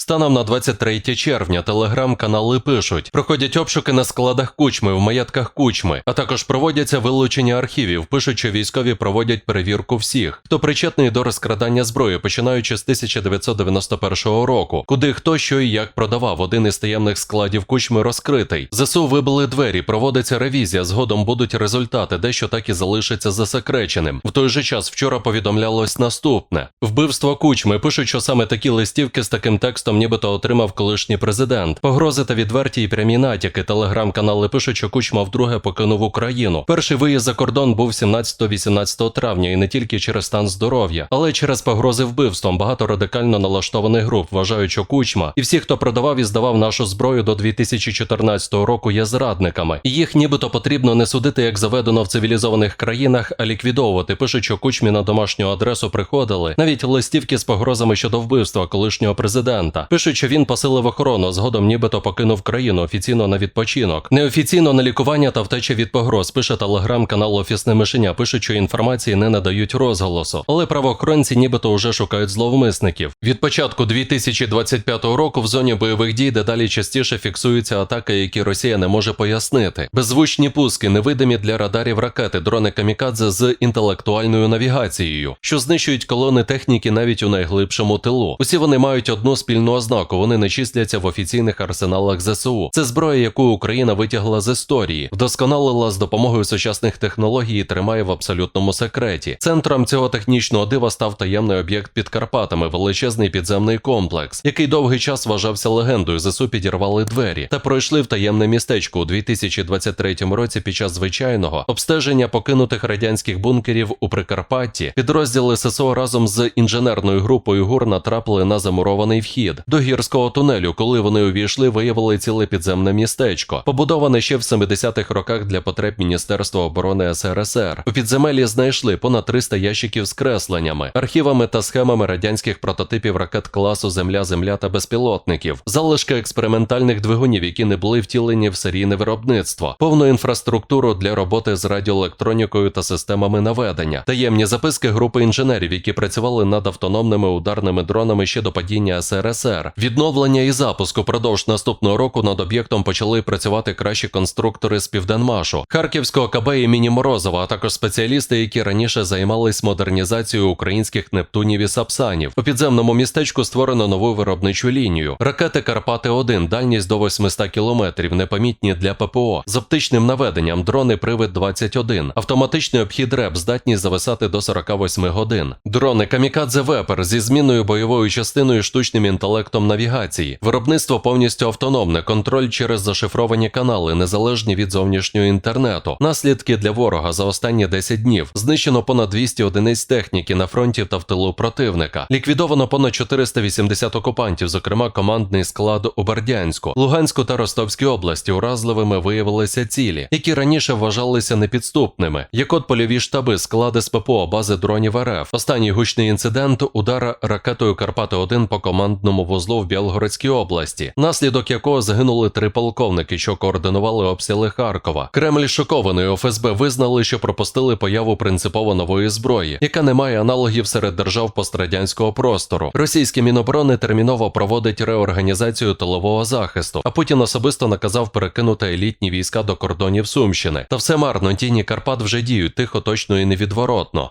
Станом на 23 червня телеграм-канали пишуть, проходять обшуки на складах кучми, в маєтках кучми, а також проводяться вилучення архівів. Пишуть, що військові проводять перевірку всіх, хто причетний до розкрадання зброї, починаючи з 1991 року, куди хто що і як продавав. Один із таємних складів кучми розкритий. ЗСУ вибили двері, проводиться ревізія. Згодом будуть результати, дещо так і залишиться засекреченим. В той же час вчора повідомлялось наступне: вбивство кучми. Пишуть, що саме такі листівки з таким текстом нібито отримав колишній президент. Погрози та відверті і прямі натяки. Телеграм-канали пишуть, що Кучма вдруге покинув Україну. Перший виїзд за кордон був 17-18 травня, і не тільки через стан здоров'я, але й через погрози вбивством. Багато радикально налаштованих груп вважають, що Кучма і всі, хто продавав і здавав нашу зброю до 2014 року, є зрадниками. І їх нібито потрібно не судити, як заведено в цивілізованих країнах, а ліквідовувати. Пишуть, що Кучмі на домашню адресу приходили навіть листівки з погрозами щодо вбивства колишнього президента. Пишуть, що він посилив охорону, згодом нібито покинув країну офіційно на відпочинок. Неофіційно на лікування та втеча від погроз. Пише телеграм-канал Офісне мишеня. Пишуть, що інформації не надають розголосу, але правоохоронці нібито вже шукають зловмисників. Від початку 2025 року в зоні бойових дій дедалі частіше фіксуються атаки, які Росія не може пояснити. Беззвучні пуски, невидимі для радарів ракети, дрони камікадзе з інтелектуальною навігацією, що знищують колони техніки навіть у найглибшому тилу. Усі вони мають одну спільну ознаку. Вони не числяться в офіційних арсеналах ЗСУ. Це зброя, яку Україна витягла з історії, вдосконалила з допомогою сучасних технологій і тримає в абсолютному секреті. Центром цього технічного дива став таємний об'єкт під Карпатами, величезний підземний комплекс, який довгий час вважався легендою. ЗСУ підірвали двері та пройшли в таємне містечко у 2023 році. Під час звичайного обстеження покинутих радянських бункерів у Прикарпатті підрозділи ССО разом з інженерною групою ГУР натрапили на замурований вхід до гірського тунелю. Коли вони увійшли, виявили ціле підземне містечко, побудоване ще в 70-х роках для потреб Міністерства оборони СРСР. У підземелі знайшли понад 300 ящиків з кресленнями, архівами та схемами радянських прототипів ракет класу Земля, Земля та безпілотників, залишки експериментальних двигунів, які не були втілені в серійне виробництво, повну інфраструктуру для роботи з радіоелектронікою та системами наведення, таємні записки групи інженерів, які працювали над автономними ударними дронами ще до падіння СРСР, відновлення і запуск упродовж наступного року над об'єктом почали працювати кращі конструктори з Південмашу, Харківського КБ імені Морозова, а також спеціалісти, які раніше займались модернізацією українських Нептунів і Сапсанів. У підземному містечку створено нову виробничу лінію. Ракети Карпати 1 дальність до 800 кілометрів, непомітні для ППО, з оптичним наведенням, дрони Привид 21 автоматичний обхід РЕП, здатність зависати до 48 годин. Дрони Камікадзе Вепер зі змінною бойовою частиною штучним інтелектом навігації. Виробництво повністю автономне, контроль через зашифровані канали, незалежні від зовнішнього інтернету. Наслідки для ворога за останні 10 днів. Знищено понад 200 одиниць техніки на фронті та в тилу противника. Ліквідовано понад 480 окупантів, зокрема командний склад у Бердянську, Луганську та Ростовській області. Уразливими виявилися цілі, які раніше вважалися непідступними. Як от польові штаби, склади з ППО, бази дронів РФ. Останній гучний інцидент удар ракетою Карпати 1 по командному вузлу в Білгородській області, наслідок якого загинули три полковники, що координували обстріли Харкова. Кремль шокований ФСБ визнали, що пропустили появу принципово нової зброї, яка не має аналогів серед держав пострадянського простору. Російське міноборони терміново проводить реорганізацію тилового захисту, а Путін особисто наказав перекинути елітні війська до кордонів Сумщини. Та все марно тіні Карпат вже діють тихо, точно і невідворотно.